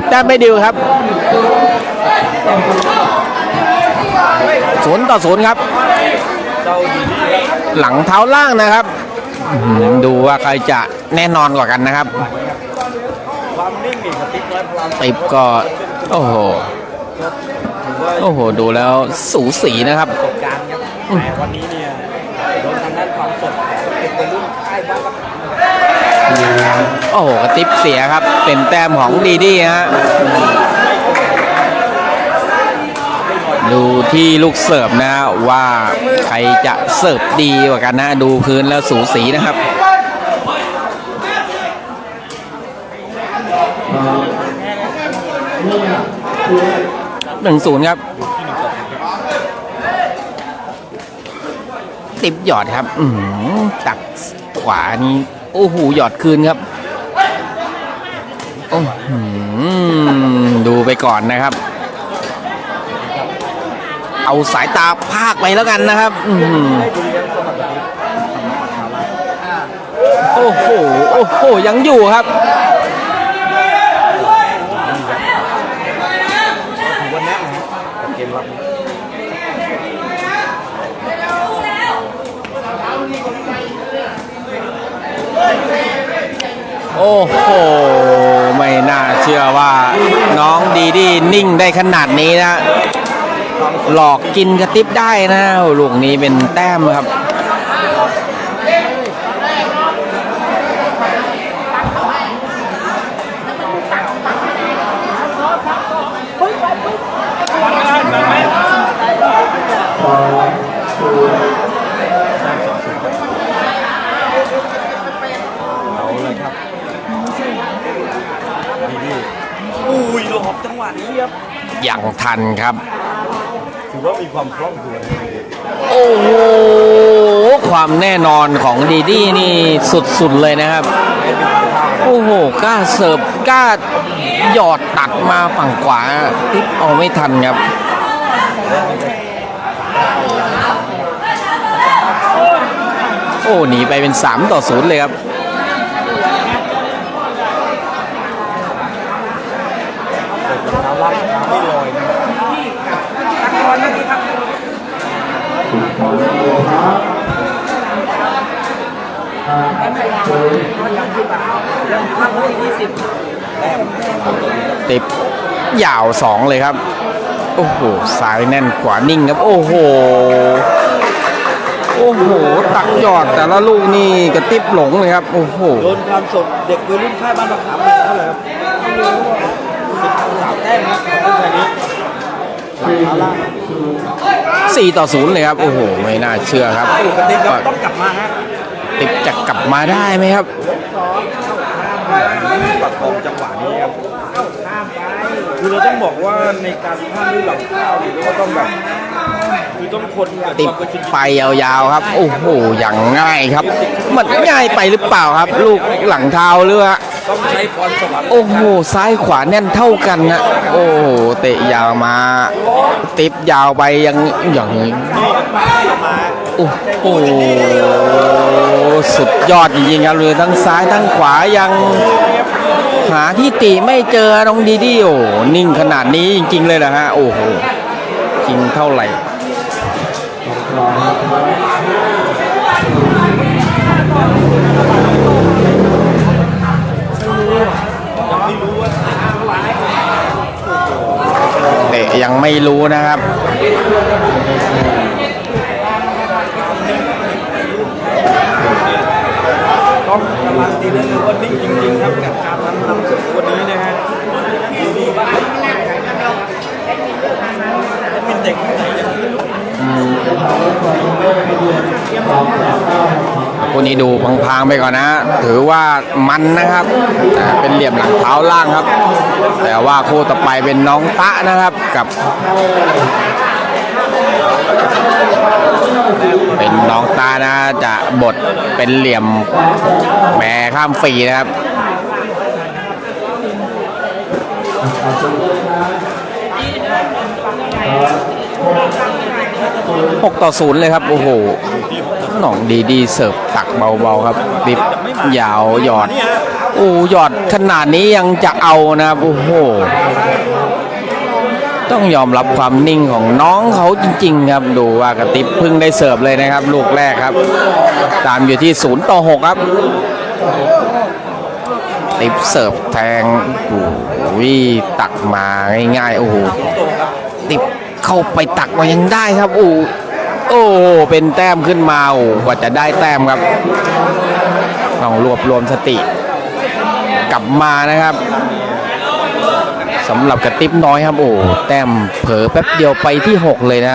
13แต้มไม่ดิวครับศูนย์ต่อศูนย์ครับ หลังเท้าล่างนะครับอื้อหือดูว่าใครจะแน่นอนกว่ากันนะครับความนิ่งนี่สติ๊กไว้พลังติบก็ โอ้โหถือว่าโอ้โห ดูแล้วสูสีนะครับประสบการณ์ครับแต่วันนี้เนี่ยโดนทางด้านความสดเป็นวัยรุ่นค่ายบ้านมะขาม โอ้โหกระติบเสียครับ เป็นแต้มของดีดีฮะดูที่ลูกเสิร์ฟนะว่าใครจะเสิร์ฟดีกว่ากันนะ ดูพื้นแล้วสูสีนะครับหนึ่งศูนย์ครับ ติบหยอดครับอือหือตักขวานี้ โอ้โหหยอดคืนครับโอ้โหดูไปก่อนนะครับ เอาสายตาภาคไปแล้วกันนะครับโอ้โหโอ้โหยังอยู่ครับ ถือว่าแน่นะฮะกับเกมรับนี้ โอ้โห ไม่น่าเชื่อว่าน้องดีดีนิ่งได้ขนาดนี้นะ หลอกกินกระติบได้นะลูกนี้เป็นแต้มครับ เอาเลยครับดีดีอุ้ยหลบจังหวะนี้ครับ ยังทันครับ ถือว่ามีความคล่องตัวนะโอ้โห ความแน่นอนของดีดีนี่สุดๆเลยนะครับ โอ้โห กล้าเสิร์ฟกล้าหยอดตัดมาฝั่งขวาทิปเอาไม่ทันครับโอ้หนีไปเป็น 3 ต่อ 0 เลยครับ เปิดกับเท้าล่างไม่ลอยนะ ติบยาว2เลยครับ โอ้โหซ้ายแน่นขวานิ่งครับ โอ้โห โอ้โห ตักยอดแต่ละลูกนี่กระติบหลงเลยครับ โอ้โห โดนความสดเด็กวัยรุ่นค่ายบ้านมะขามไปเท่าไหร่ครับสิบสามแต้มครับของผู้ชายนี้าง4ต่อ0เลยครับ โอ้โห ไม่น่าเชื่อครับปกติครับต้องกลับมาฮะติบจะกลับมาได้ไหมครับประคองจังหวะนี้ครับคือเราต้องบอกว่าในการพลาดด้วยหลังเท้าเนี่ยก็ต้องแบบคือต้องคนเกิดติดความกระชุนไปยาวๆครับ โอ้โห อย่างง่ายครับ มันง่ายไปหรือเปล่าครับ ลูกหลังเท้าเรือ ต้องใช้พรสวรรค์โอ้โห ซ้ายขวาแน่นเท่ากันนะโอ้โห เตะยาวมา ติบยาวไปยังอย่างนี้โอ้โห สุดยอดจริงๆครับเลยทั้งซ้ายทั้งขวายังหาที่ติไม่เจอน้องดีดีโอ้โหนิ่งขนาดนี้จริง ๆ เลยนะฮะ โอ้โห จริงเท่าไหร่ ยังไม่รู้นะครับ ต้องการันตีได้เลยว่านิ่งจริงๆครับกับการนำนำสุดวันนี้นะฮะ นี้ดูพังๆไปก่อนนะ ถือว่ามันนะครับ เป็นเหลี่ยมหลังเท้าล่างครับ แต่ว่าคู่ต่อไปเป็นน้องตะนะครับกับ เป็นน้องตานะจะบทเป็นเหลี่ยมแหมข้ามฟรีนะครับหกต่อศูนย์เลยครับ โอ้โห หน่องดีดีเสิร์ฟตักเบาๆครับดิบยาวหยอดโอ้หยอดขนาดนี้ยังจะเอานะครับโอ้โหต้องยอมรับความนิ่งของน้องเขาจริง ๆ ครับดูว่ากระติบพึ่งได้เสิร์ฟเลยนะครับ ลูกแรกครับ ตามอยู่ที่0ต่อ6ครับ ติบเสิร์ฟแทงโอ้โหตักมาง่ายๆโอ้โหติบเข้าไปตักมายังได้ครับโอ้ โอ้โหเป็นแต้มขึ้นมาโอ้กว่าจะได้แต้มครับ ต้องรวบรวมสติ กลับมานะครับสำหรับกระติบน้อยครับโอ้แต้มเผลอแป๊บเดียวไปที่ 6 เลยนะ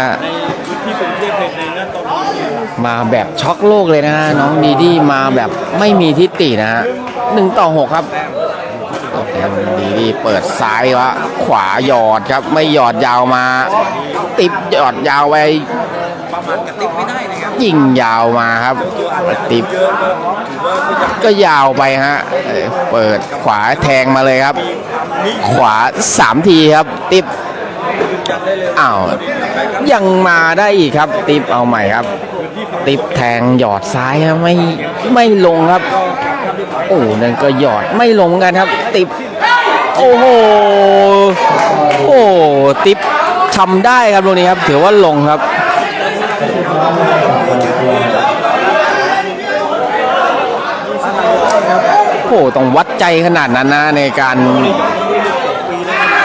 มาแบบช็อกโลกเลยนะน้องดีดีมาแบบไม่มีทิฏฐินะฮะหนึ่งต่อหกครับแต้มดีดีเปิดซ้ายวะขวาหยอดครับ ไม่หยอดยาวมา ติบหยอดยาวไป มากระติกไม่ได้นะครับยิงยาวมาครับติบเยอะก็ถือว่าก็ยาวไปฮะเปิดขวาแทงมาเลยครับ ขวาสามทีครับ ติบอ้าวยังมาได้อีกครับ ติบเอาใหม่ครับ ติบแทงหยอดซ้ายครับไม่ไม่ลงครับ โอ้นั่นก็หยอดไม่ลงกันครับ ติบโอ้โหโอ้ติบทำได้ครับตรงนี้ครับ ถือว่าลงครับ โอ้ต้องวัดใจขนาดนั้นนะในการ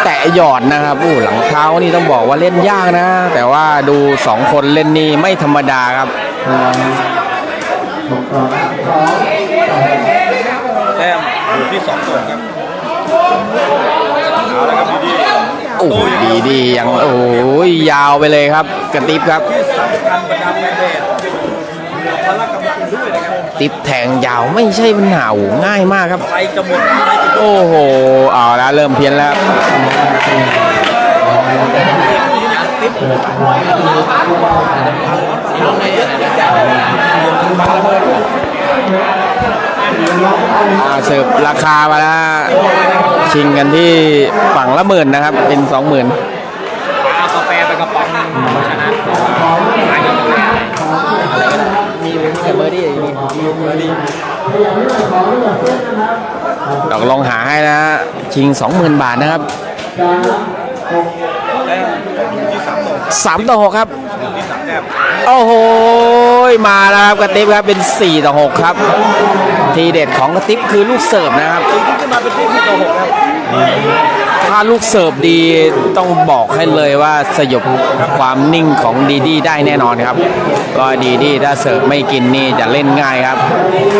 แตะหยอดนะครับโอ้หลังเท้านี่ต้องบอกว่าเล่นยากนะ แต่ว่าดูสองคนเล่นนี่ไม่ธรรมดาครับแต้มอยู่ที่สองส่วนครับเอาละครับดีดีโอ้ดีดียังโอ้ยยาวไปเลยครับกระติบครับที่ สำคัญประจำแฟนเพจพละกรรมคุณด้วยนะครับติบแทงยาวไม่ใช่ปัญหาโอ้ง่ายมากครับ ไปจะหมดไปจะโอ้โหเอาแล้วเริ่มเพี้ยนแล้วอ่าเสิร์ฟราคามาแล้วชิงกันที่ฝั่งละหมื่นนะครับ เป็นสองหมื่นเอา กระป๋องนึงชนะขายกาแฟมีแต่เบอร์ดี้ดอกลองหาให้นะฮะชิงสองหมื่นบาทนะครับสามต่อหกครับ โอ้โห มาแล้วครับกระติบครับเป็น4ต่อ6ครับ ทีเด็ดของกระติบคือลูกเสิร์ฟนะครับขึ้นมาเป็นที่ที่ต่อหกครับ ถ้าลูกเสิร์ฟดีต้องบอกให้เลยว่าสยบความนิ่งของดีดีได้แน่นอนครับ ก็ดีดีถ้าเสิร์ฟไม่กินนี่จะเล่นง่ายครับ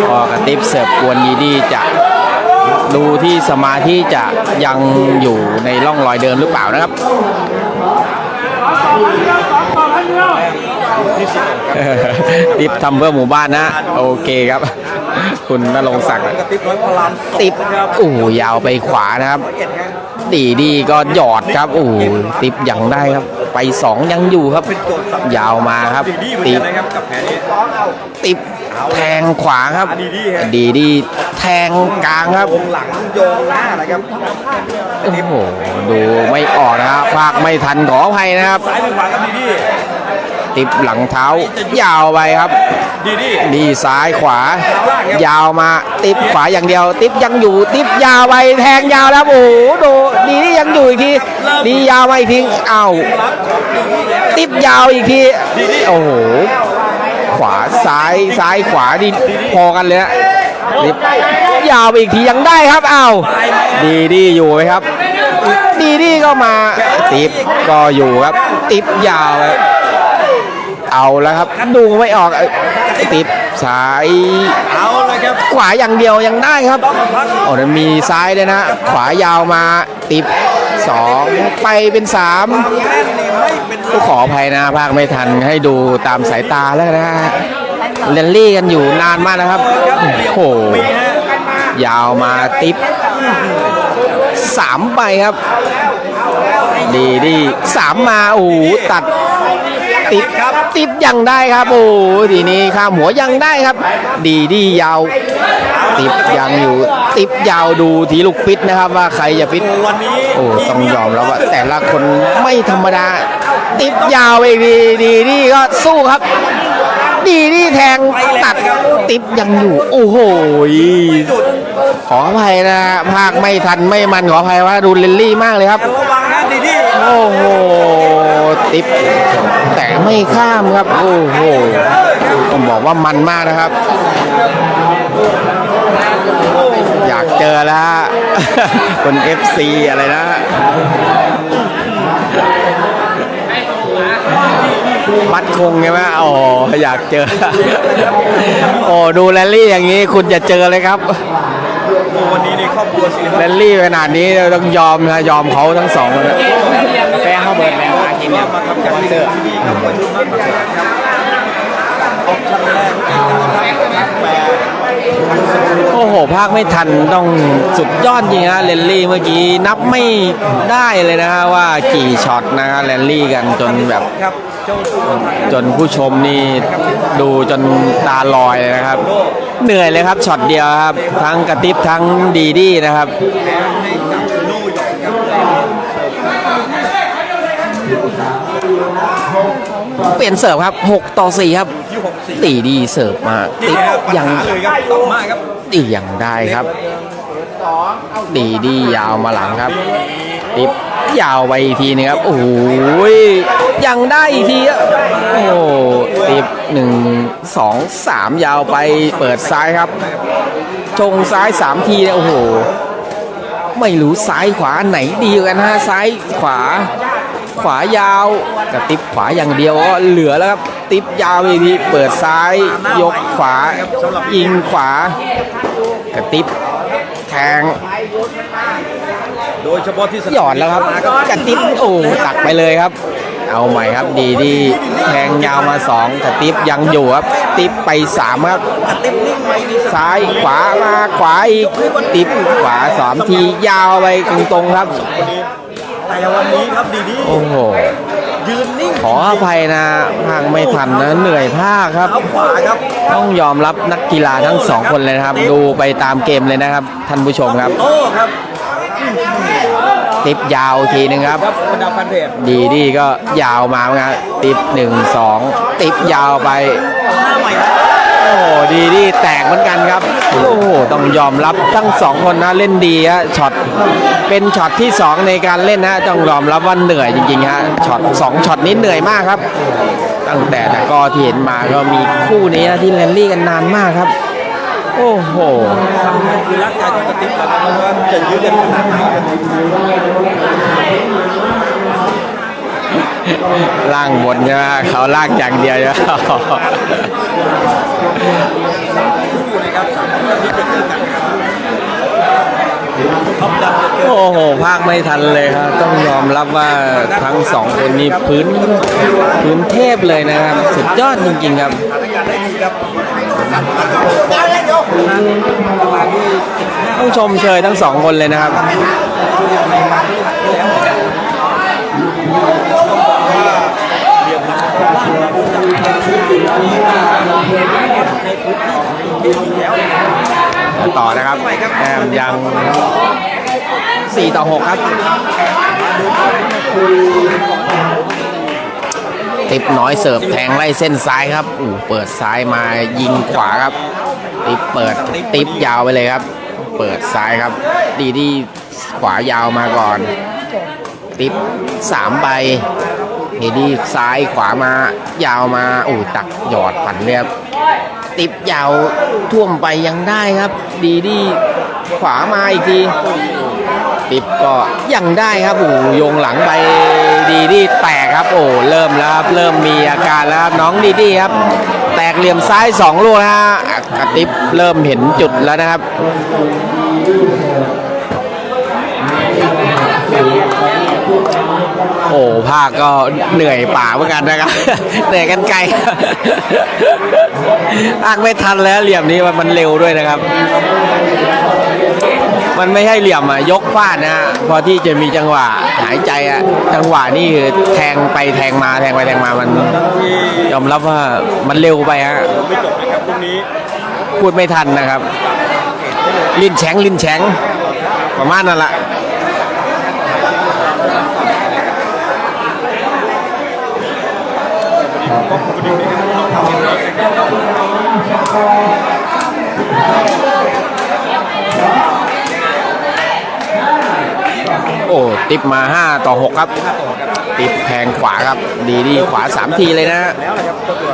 พอกระติบเสิร์ฟกวนดีดีจะดูที่สมาธิจะยังอยู่ในร่องรอยเดิมหรือเปล่านะครับที่สิบครับติบทำเพื่อหมู่บ้านนะ โอเคครับ คุณนรงค์ศักดิ์กระติบร้อยพลานสองติบครับโอ้โหยาวไปขวานะครับร้อยเอ็ ดครับดีดีก็หยอดครับโอ้โหติบยังได้ครับ ไปสองยังอยู่ครับเป็นโจทย์สำคัญยาวมาครับดีดีเหมือนติกับนนะครับกับแผนนี้ติบแทงขวาครับดีดีครับ ดีดีแทงกลางครับโยงหลังโยงหน้านะครับโอ้โหดูไม่ออกนะครับภาคไม่ทันขออภัยนะครับซ้ายหรือขวาครับดีดี ติบหลังเท้า ยาวไปครับดีดีดีซ้ายขวา ยาวมาติบขวาอย่างเดียว ติบยังอยู่ ติบยาวไปแทงยาวแล้วโอ้โหดูดีนี่ยังอยู่อีกทีดียาวมาอีกทีอ้าวรับของดีดีแล้วติบยาวอีกทีโอ้โหขวาซ้ายซ้ายขวาดีพอกันเลยนะติบยาวไปอีกทียังได้ครับอ้าวดีดีอยู่ไหมครับดีดีก็มาติบก็อยู่ครับ ติบยาวครับ เอาแล้วครับดูไม่ออกติบซ้ายเอาเลยครับขวาอย่างเดียวยังได้ครับโอ้นั้นมีซ้ายด้วยนะ ขวายาวมาติบสองไปเป็นสามความแม่นนี่ไม่เป็ขออภัยนะภาคไม่ทันให้ดูตามสายตาแล้วนะเรนลี่กันอยู่นานมากนะครับโอ้โหยาวมาติบสามไปครับ ดีดีสามมาโอ้ตัดติบ ติบยังได้ครับโอ้ทีนี้ข้ามหัวยังได้ครับ ดีดียาว ติบยังอยู่ ติบยาวดูทีลูกฟิตนะครับ ว่าใครจะฟิตโอ้ต้องยอมแล้วว่า แต่ละคนไม่ธรรมดา ติบยาวไปดีดีนี่ก็สู้ครับ ดีนี่แทงตัดติปยังอยู่ โอ้โหขออภัยนะภาคไม่ทันไม่มันขออภัยว่าดูเลนลี่มากเลยครับโอ้โหติป ไม่ข้ามครับ โอ้โหผมบอกว่ามันมากนะครับ อยากเจอแล้วฮะคน FC อะไรนะมัดคงใช่ไหมโอ้อยากเจอ โอ้ดูแรลลี่อย่างนี้คุณจะเจอเลยครับโอ้วันนี้ในครอบครัวสิแรลลี่ขนาดนี้เราต้องยอมนะยอมเขาทั้งสองคนนะแฟนเขาเบิ ร์ดแมวมาทีมว่ามาทำการที่ดีครับประชุมนักมาครับออกชั้นแรกนักแปลโอ้โห ภาคไม่ทันต้องสุดยอดจริงฮะเรลลี่เมื่อกี้นับไม่ได้เลยนะฮะว่ากี่ช็อตนะฮะแรลลี่กันจนแบบครับเจ้าตัวทางจนผู้ชมนี่ดูจนตาลอยเลยนะครับ เหนื่อยเลยครับช็อตเดียวครับ ทั้งกระติบทั้งดีดีนะครับ แพ้ให้กับโน่หยองครับ เปลี่ยนเสิร์ฟครับ 6 ต่อ 4 ครับที่หกสี่ตีดีเสิร์ฟมานี่ติดครับปัญยังหาเลยครับต้องมากครับตียังได้ครับดีดียาวมาหลังครับติบยาวไปอีกทีนึงครับ โอ้โหยังได้อีกทีอะโอ้โหติบหนึ่งสองสามยาวไปเปิดซ้ายครับชงซ้ายสามทีเนี่ยโอ้โห ไม่รู้ซ้ายขวาไหนดีกว่ากันฮะซ้ายขวา ขวายาวกับติบขวาอย่างเดียวก็เหลือแล้วครับติบยาวไปอีกทีเปิดซ้ายยกขวายิงขวากระติบแทงโดยเฉพาะที่สนามหยอดแล้วครับกระติบโอ้ตักไปเลยครับ เอาใหม่ครับดีดีแทงยาวมาสองกระติบยังอยู่ครับ ติบไปสามครับซ้ายขวามาขวาอีกติบขวาสามทียาวไปตรงๆครับ แต่วันนี้ครับดีดีโอ้โห ยืนนิ่งขออภัยนะภาคไม่ทันนะเหนื่อยภาคครับ เท้าขวาครับต้องยอมรับนักกีฬาทั้งสองคนเลยนะครับ ดูไปตามเกมเลยนะครับ ท่านผู้ชมครับ โต้ครับติบยาวทีหนึ่งครับ ครับบรรดาแฟนเพจดีดีก็ยาวมาเหมือนกันติบหนึ่งสองติบยาวไปหน้าใหม่นะ โอ้ดีดีแตกเหมือนกันครับ โอ้ต้องยอมรับทั้งสองคนนะเล่นดีฮะช็อตเป็นช็อตที่สองในการเล่นนะต้องยอมรับว่าเหนื่อยจริงๆฮะช็อตสองช็อตนี้เหนื่อยมากครับ ตั้งแต่ตะกร้อที่เห็นมาก็มีคู่นี้นะที่แรนลี่กันนานมากครับ โอ้โหคือร่างกายของกระติ๊บครับเพราะว่าจะยืดกันขนาดไหน ล่างบนใช่ไหมเขาล่างอย่างเดียวใช่ไหมคู่นะครับสามคนที่จะเจอะโอ้โห ภาคไม่ทันเลยครับ ต้องยอมรับว่าทั้งสองคนนี้พื้นพื้นเทพเลยนะครับ สุดยอดจริงๆครับสถานการณ์ได้ดีครับได้เลยโยประมาณที่สิบห้าต้องชมเชยทั้งสองคนเลยนะครับ เหลี่ยมหลังบ้านมาดูจากในพื้นที่ของเด็กแล้ว ต่อนะครับแอมยัง4ต่อ6ครับ ติบน้อยเสิร์ฟแทงไล่เส้นซ้ายครับอู้เปิดซ้ายมายิงขวาครับ ติบเปิดติบยาวไปเลยครับ เปิดซ้ายครับ ดีดีขวายาวมาก่อน ติบสามใบเฮดีซ้ายขวามายาวมาอู้ตักหยอดปั่นเรียบ ติบยาวท่วมไปยังได้ครับ ดีดีขวามาอีกทีติบก็ยังได้ครับโอ้โยงหลังไปดีดีแตกครับ โอ้เริ่มแล้วครับเริ่มมีอาการแล้วครับน้องดีดีครับ แตกเหลี่ยมซ้ายสองลูกนะฮะกระติบเริ่มเห็นจุดแล้วนะครับ โอ้ภาคก็เหนื่อยป่าเหมือนกันนะครับเหนื่อยกันไกลภาคไม่ทันแล้วเหลี่ยมนี้มันมันเร็วด้วยนะครับ มันไม่ใช่เหลี่ยมอะยกฟาดนะฮะพอที่จะมีจังหวะหายใจอะจังหวะนี่คือแทงไปแทงมาแทงไปแทงมามัน ยอมรับว่ามันเร็วไปฮะไม่จบนะครับตรงนี้พูดไม่ทันนะครับ ลิ้นแฉงลิ้นแฉงประมาณนั่นี้นะครับ โอ้ ติปมา 5 ต่อ 6 ครับ ติปแทงขวาครับ ดีดีขวา 3 ทีเลยนะแล้วนะครับตัวตัว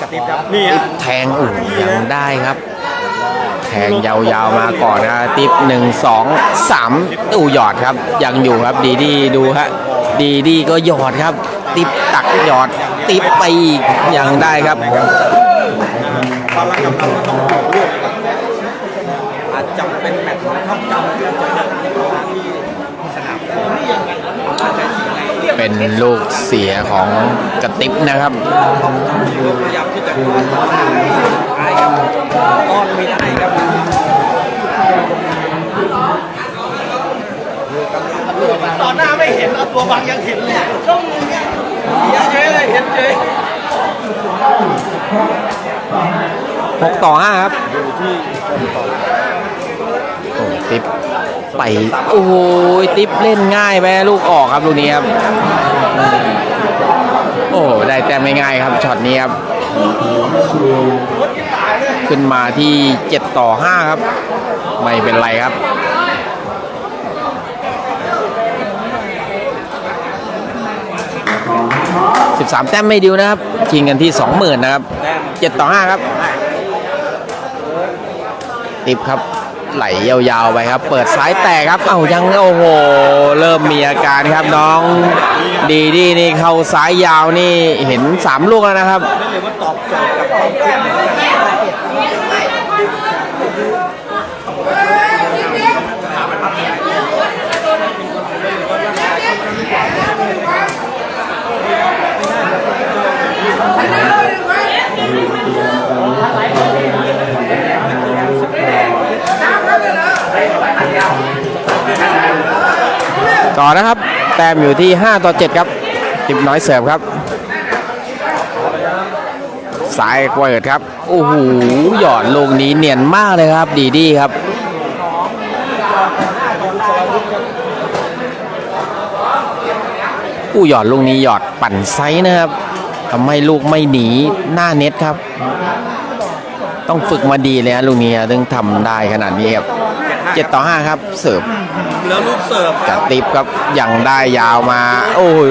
กระติบครับนี่ติฮะปแทงอุ่ยังได้ครับ แทงยาวๆมาก่อนนะติปหนึ่งสองสามตู้หยอดครับ ยังอยู่ครับ ดีดีดูฮะ ดีดีก็หยอดครับ ติปตักหยอด ติปไปอีกยังได้ครับพลังกำลังก็ต้องบวกด้วยนะครับอาจจะเป็นแมตช์ของทัพจำที่จะเดินในทางที่สนามอาจจะเสียไงเป็นลูกเสียของกระติบนะครับพยายามที่จะต้อนต่อหน้าท้ายครับต้อนไม่ได้ครับต่อหน้าไม่เห็นเอาตัวบังยังเห็นเลย ห็นเฉย6ต่อ5ครับโอ้ติปไปโอ้โหติปเล่นง่ายไปลูกออกครับลูกนี้ครับ โอ้ได้แต้มไม่ง่ายครับช็อตนี้ครับ ขึ้นมาที่7ต่อ5ครับ ไม่เป็นไรครับ 13 แต้มไม่ดิวนะครับชิงกันที่ 20,000 นะครับ 7 ต่อ 5 ครับ ติบครับ ไหลยาวๆไปครับ เปิดซ้ายแตกครับ เอ้ายังโอ้โห เริ่มมีอาการครับน้อง ดีดีนี่เข้าซ้ายยาวนี่เห็น 3 ลูกแล้วนะครับ อนะครับ แต้มอยู่ที่ 5 ต่อ 7 ครับติบน้อยเสิร์ฟครับสายเปิดครับ โอ้โห หยอดลูกนี้เนียนมากเลยครับ ดีดีครับผู้หยอดลูกนี้หยอดปั่นไซส์นะครับทำให้ลูกไม่หนีหน้าเน็ตครับ ต้องฝึกมาดีเลยนะลูกนี้ถึงทำได้ขนาดนี้ครับ 7 ต่อ 5 ครับ เสิร์ฟ แล้วลูกเสิร์ฟคกรัระบติบครับยังได้ยาวมา โอ้ย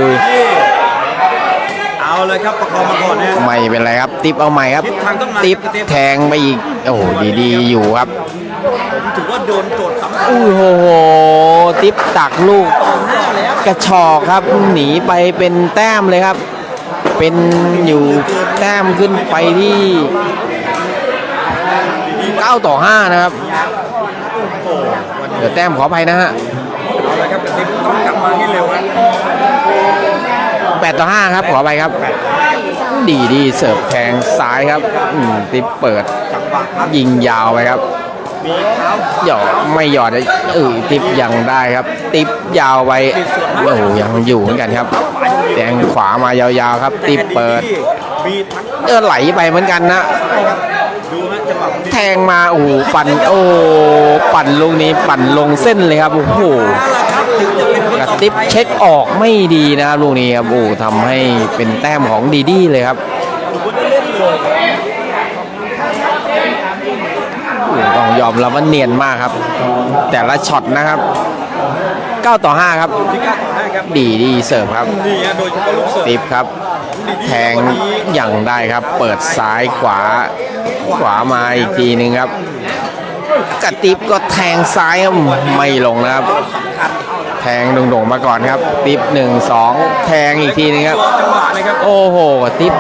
เอาเลยครับประคองมาก่อนนะไม่เป็นไรครับ ติบเอาใหม่ครับ ทิศทางต้องมาติบกระติ๊บแทงไปอีก โอ้โหดีๆอยู่ครับผมถือว่าโดนโจทย์สำคัญโอ้โหติบตักลูก ต่อหน้าแล้วกระชอกครับหนีไปเป็นแต้มเลยครับ เป็นอยู่แต้มขึ้นไปที่ 9 ต่อ 5 นะครับ เดี๋ยวแต้มขออภัยนะฮะเอาเลยครับกระติ๊บต้องกลับมาให้เร็วนะ8ต่อ5ครับขออภัยครับ ดีดีเสิร์ฟแทงซ้ายครับอืมติบเปิดจังหวะครับยิงยาวไปครับ มีเท้าหยอดไม่หยอดเออติปยังได้ครับ ติปยาวไปโอ้โหยังอยู่เหมือนกันครับแทงขวามายาวๆครับ ติปเปิด มีทั้งเออไหลไปเหมือนกันนะดูฮะจังหวะนี้ แทงมาโอ้โหปั่นโอ้ปั่นลูกนี้ปั่นลงเส้นเลยครับโอ้โหครับถึงจะเป็นคนกระต่อไปติบเช็คออกไม่ดีนะครับลูกนี้ครับโอ้ทำให้เป็นแต้มของดีดีเลยครับถือว่าได้เล่นเลยโอ้ต้องยอมรับว่าเนียนมากครับ แต่ละช็อตนะครับ 9 ต่อ 5 ครับที่กล้าต่อให้ครับดีดีเสิร์ฟครับนี่ฮะโดยเฉพาะลูกเสิร์ฟติบครับ แทงอย่างได้ครับ เปิดซ้ายขวา ขวามาอีกทีหนึ่งครับกระติบก็แทงซ้ายครับไม่ลงนะครับ แทงโด่งๆมาก่อนครับ ติบหนึ่งสองแทงอีกทีหนึงครับจังครับ โอ้โหกระติบ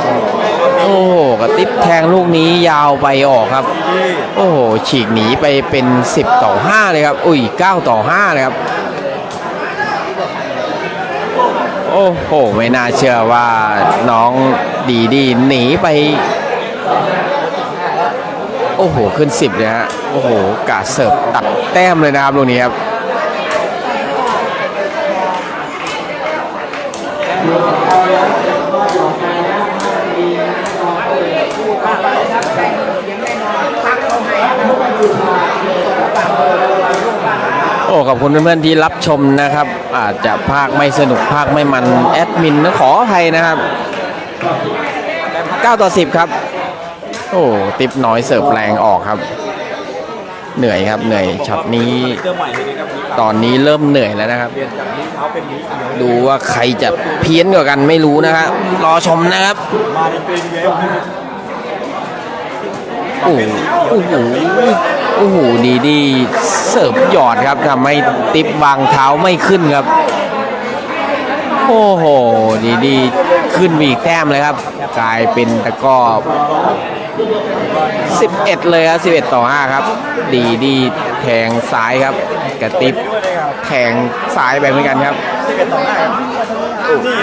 โอ้โหกระติบแทงลูกนี้ยาวไปออกครับ โอ้โหฉีกหนีไปเป็น 10 ต่อ 5 เลยครับ อุ้ย 9 ต่อ 5 เลยครับ โอ้โห ไม่น่าเชื่อว่าน้องดีดีหนีไป โอ้โห ขึ้น 10เลยฮะ โอ้โห กาเสิร์ฟตัดแต้มเลยนะครับลูกนี้ครับโอ้ขอบคุณเพื่อนๆที่รับชมนะครับ อาจจะภาคไม่สนุกภาคไม่มัน แอดมินนะขออภัยนะครับ 9 ต่อ 10 ครับ อ้ติปน้อยเสิร์ฟแรงออกครับ เหนื่อยครับเหนื่อยช็อตนี้ ตอนนี้เริ่มเหนื่อยแล้วนะครับ ดูว่าใครจะเพี้ยนกว่ากันไม่รู้นะครับรอชมนะครับโอ้โหโอ้โหโอ้โหดีดีเสิร์ฟหยอดครับทำให้ติปวางเท้าไม่ขึ้นครับโอ้โห ดีดีขึ้นมีกแต้มเลยครับ กลายเป็นตะก้อ 11 เลยครับ 11 ต่อ 5 ครับ ดีดีแทงซ้ายครับ กระติบแทงซ้ายไปเหมือนกันครับ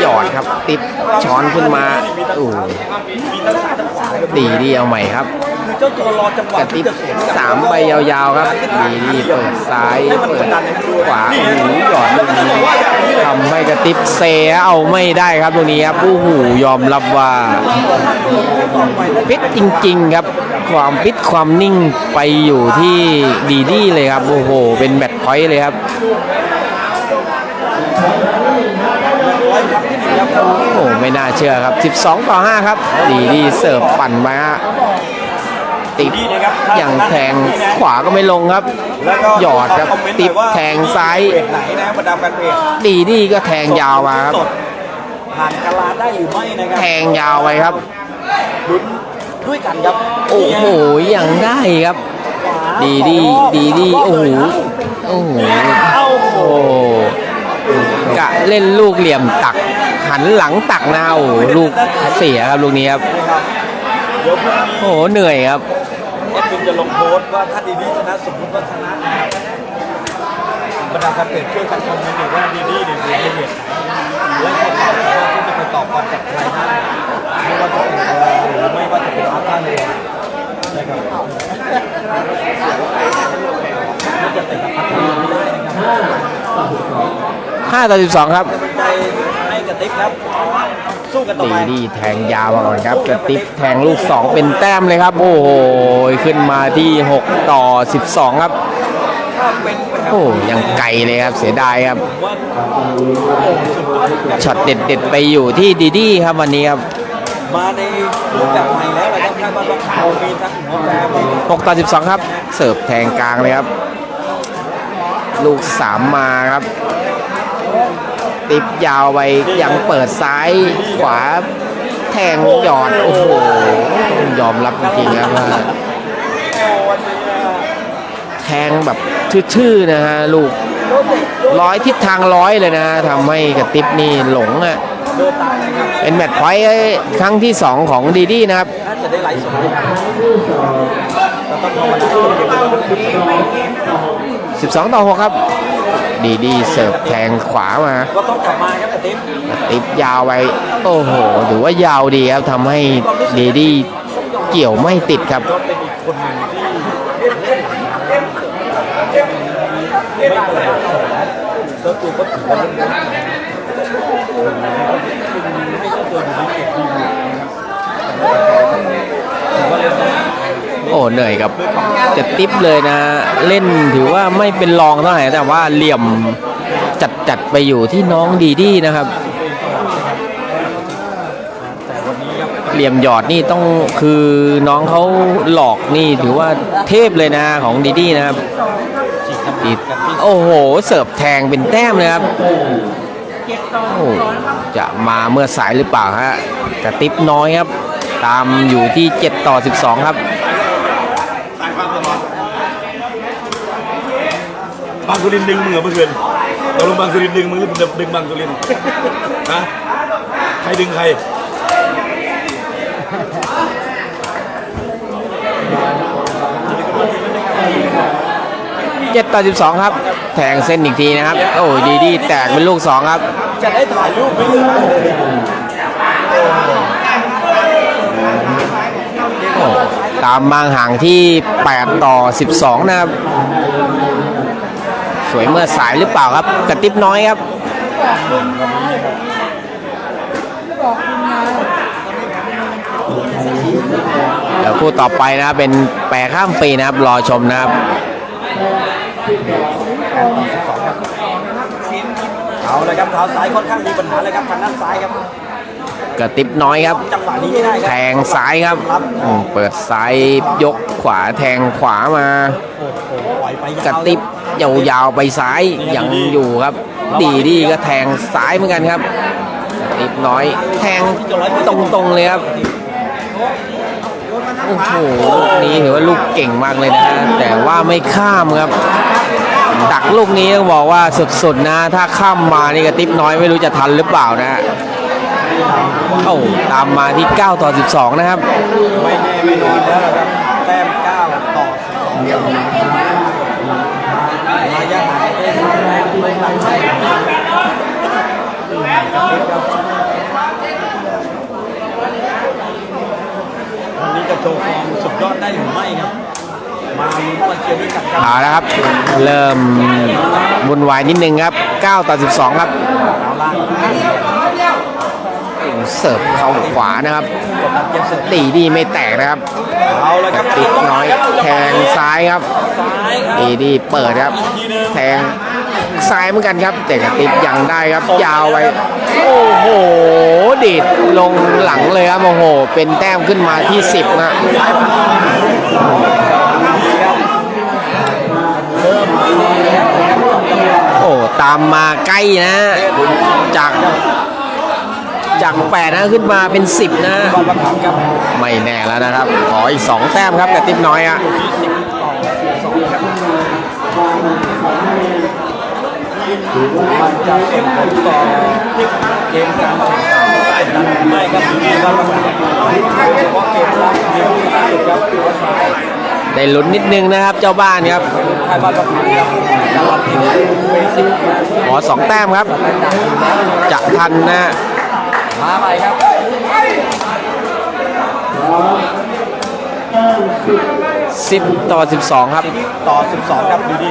หยอดครับ ติดช้อนขึ้นมาโอ้ดีดีเอาใหม่ครับ คือเจ้าตัวรอจังหวะกระติบสามใบยาวๆครับดีดีเปิดซ้ายเปิดขวาโอ้โหหยอดลูกนี้ทำให้กระติบเซเอาไม่ได้ครับตรงนี้ครับโอ้โหยอมรับว่าฟิตจริงๆครับ ความฟิตความนิ่งไปอยู่ที่ดีดีเลยครับโอ้โห เป็นแมตช์พอยต์เลยครับ โอ้ไม่น่าเชื่อครับ 12 ต่อ 5 ครับ ดีดีเสิร์ฟปั่นมาฮะ ติดอย่างแทงขวาก็ไม่ลงครับแล้วก็หยอดครับคมเมนต์หน่ติอดว่าแทงซ้ายเพจไหนนะบรรดาแฟนเพจดีดีก็แทงยาวมาครับสดผ่านกาลาได้หรือไม่นะครัแทงยาวไปครับลุ้นด้วยกันครับโอ้โหยังได้ครับ ดีดีดีดีโอ้โหโอ้โหเอ้าโอ้กะเล่นลูกเหลี่ยมตัก หันหลังตักนะโอ้โหลูกเสียครับลูกนี้ครับเดี๋ยวพรุ่งนี้โอ้โหเหนื่อยครับ เอ็ดมินจะลงโพสต์ว่าถ้าดีดีชนะสมมติว่าชนะบรรดาแฟนเพจช่วยกันคอมเมนต์หน่อยว่าดีดีเนี่ยเสียในเหตุไหนและคนที่จะไปตอบกันกับใครได้ไม่ว่าจะเป็นอะไรหรือไม่ว่าจะเป็นอาร์ตท่าเรือนะครับไม่จะเตะกับพัทยาไม่ได้นะครับ5ต่อ12ครับให้กระติกครับ สู้กันต่อดีไปดีแทงยาวมาก่อนครับกระติบแทงลูก 2 เป็นแต้มเลยครับ โอ้โหขึ้นมาที่ 6 ต่อ 12 ครับ ถ้าเป็นไปครับโอ้ยังไกลเลยครับเสียดายครับผมว่าโอ้สุดยอดครับช็อตเด็ดๆไปอยู่ที่ดีดีครับวันนี้ครับมาในรูปแบบใหม่แล้วนะครับคาดว่าต้องขาวมีทั้งหัวแปรมีทั้ง6ต่อ 12 ครับ เสิร์ฟแทงกลางเลยครับ ลูก 3 มาครับ ติบยาวไปยังเปิดซ้ายขวาแทงหยอด โอ้โห ยอมรับจริงๆครับว่าโอ้วันะแทงแบบทื่อๆนะฮะลูกร้อยทิศทางร้อยเลยนะทำให้กระติบนี่หลงอะเดินะเป็นแมตช์พอยต์ครั้งที่ 2 ของดีดีนะครับน่าจะได้ไลฟ์สองภาวนาห้เป็น12 ต่อ 6 ครับ ดีดีเสิร์ฟแทงขวามาก็ต้องกลับมาครับกระติบติดยาวไปโอ้โหถือว่ายาวดีครับทำให้ดีดีเกี่ยวไม่ติดครับก็เโอ้เหนื่อยกับจะติปเลยนะ เล่นถือว่าไม่เป็นรองเท่าไหร่แต่ว่าเหลี่ยมจัดจัดไปอยู่ที่น้องดีดีนะครับ เหลี่ยมหยอดนี่ต้องคือน้องเขาหลอกนี่ถือว่าเทพเลยนะของดีดีนะครับโอ้โหเสิร์ฟแทงเป็นแต้มเลยครับจะมาเมื่อสายหรือเปล่าฮะกระติบน้อยครับ ตามอยู่ที่ 7 ต่อ 12 ครับางสุรินทร์ดึงมึงเหรอเมื่อคืนตกลงบางสุรินทร์ดึงมึงหรือดึงบางสุรินทร์ฮะใครดึงใคร7ต่อ12ครับ แทงเส้นอีกทีนะครับ โอ้ยดีดีแตกเป็นลูก2ครับ จะได้ถ่ายรูปไหมเนี่ยโอ้ตามมางห่างที่ 8 ต่อ 12 นะครับ สวยเมื่อสายหรือเปล่าครับ กระติบน้อยครับเดี๋ยวคู่ต่อไปนะครับเป็นแปรข้ามปีนะครับ รอชมนะครับเอาเลยครับเท้าซ้ายค่อนข้างมีปัญหาเลยครับทางด้านซ้ายครับกระติบน้อยครับ จังหวะนี้ไม่ได้คแทรับงซ้ายครับอืมเปิดซ้ายยกขวาแทงขวามาโอ้โหปล่อยไปยาวกระติบ ยาวๆไปซ้ายยังอยู่ครับ ดีดีก็แทงซ้ายเหมือนกันครับกระติบน้อยแทงตรงๆเลยครับโอ้โหลูกนี้ถือว่าลูกเก่งมากเลยนะแต่ว่าไม่ข้ามครับ ดักลูกนี้ต้องบอกว่าสุดๆนะ ถ้าข้ามมานี่กระติบน้อยไม่รู้จะทันหรือเปล่านะฮะเอ้าตามมาที่ 9 ต่อ 12 นะครับ ไม่แน่ไม่นอนแล้วนะครับแต้ม 9 ต่อ12ระยะห่างได้สามแต้มไม่หลังใช่ วันนี้จะโชว์ฟอร์มสุดยอดได้หรือไม่ครับ มาลุ้นมาเชียร์ด้วยกันครับเอาละครับ เริ่มวุ่นวายนิดนึงครับ 9 ต่อ 12 ครับ เอาล่างเสิร์ฟเข้าขวานะครับ กดดันเกมเสิร์ฟตีดีไม่แตกนะครับเอาเลยครับติดน้อยแทงซ้ายครับ ซ้ายครับตีดีเปิดครับแทงซ้ายเหมือนกันครับ แต่กระติดยังได้ครับ ยาวไป โอ้โหดีดลงหลังเลยครับโอ้โห เป็นแต้มขึ้นมาที่ 10 นะโอ้ตามมาใกล้นะ จากจากแปดนะขึ้นมาเป็น 10นะบอลประไม่แน่แล้วนะครับ ขออีก 2 แต้มครับกระติบน้อยอะ มันจะส่งผลต่อเกมการแข่งขันไม่ครับอยู่ที่บอลประคับเพราะเกมรับเกมที่สุดครับหัวซ้ายได้ลุ้นนิดนึงนะครับ เจ้าบ้านครับใครบอลประคับครับตลอดทีมเบสิกขอ2แต้มครับ จะทันนะมาใหม่ครับ10ต่อ12ครับต่อ12ครับดีดี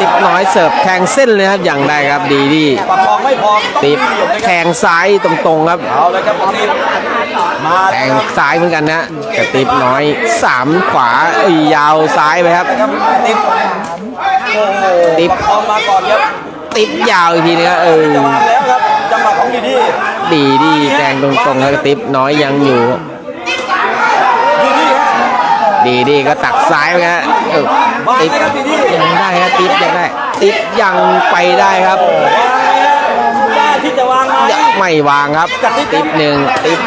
ติดน้อยเสิร์ฟแทงเส้นเลยครับอย่างได้ครับดีดีประคองไม่พอต้องติดมีเหลี่ยมนะแทครับงซ้ายตรงๆครับเอาเลยครับติดมาแทงซ้ายเหมือนกันนะกระติบน้อย3ขวาเอ้ยยาวซ้ายไปครับครับติดโอ้โหติดประคองมาก่อนครับติดยาวอีกทีนึงครับเออจะวางแล้วครับจังหวะของดีดีดีดีแทงตรงๆแล้วกระติบน้อยยังอยู่ดีดีฮะดีดีก็ตักซ้ายไปฮะเออวาง ติดเลยครับดีดียังได้ฮะติดยังได้ ติดยังไปได้ครับวางเลยฮะกล้าที่จะวางไหมยังไม่วางครับ ติดหนึ่งติด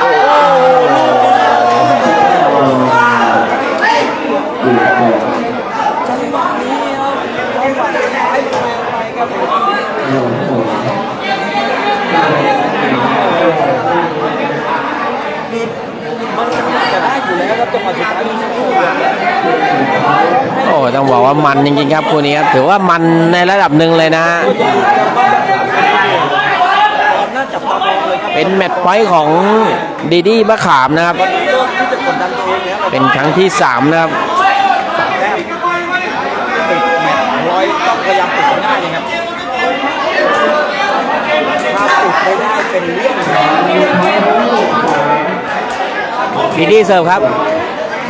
โอ้ โอ้ต้องบอกว่ามันจริงๆครับคู่นี้ครับถือว่ามันในระดับหนึ่งเลยนะ น่าจับตามองเลยครับเป็นแมตช์พอยต์ของดีดี้มะขามนะครับ วันนี้เริ่มที่จะกดดันเกมแล้วเป็นครั้งที่ 3 นะครับ สามแต้มติดแมตช์ร้อยต้องพยายามติดให้ได้เลยครับถ้าติดไม่ได้เป็นเรื่อง ดีดีเสิร์ฟครับ แ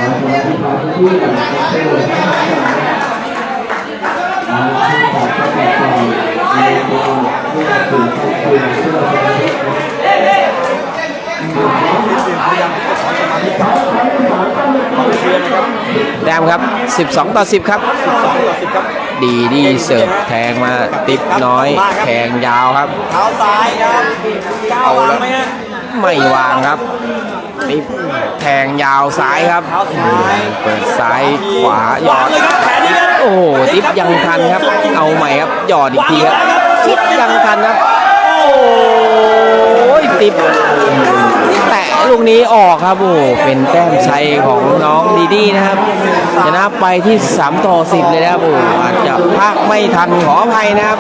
ต้มครับ 12 ต่อ 10 ครับ 12ต่อ10ครับดีดีเสิร์ฟแทงมาติดน้อยแทงยาวครับเท้าซ้ายครับก้าววางไหมฮะไม่วางครับติด แทงยาวซ้ายครับ เปิดซ้ายขวาหยอดโอ้โหติปยังทันครับ เอาใหม่ครับหยอดอีกทีครับติปยังทันครับโอ้ยติปแตะลูกนี้ออกครับโอ้เป็นแต้มชัยของน้องดีดีนะครับชนะไปที่3ต่อ10เลยนะครับโอ้อาจจะพากไม่ทันขออภัยนะครับ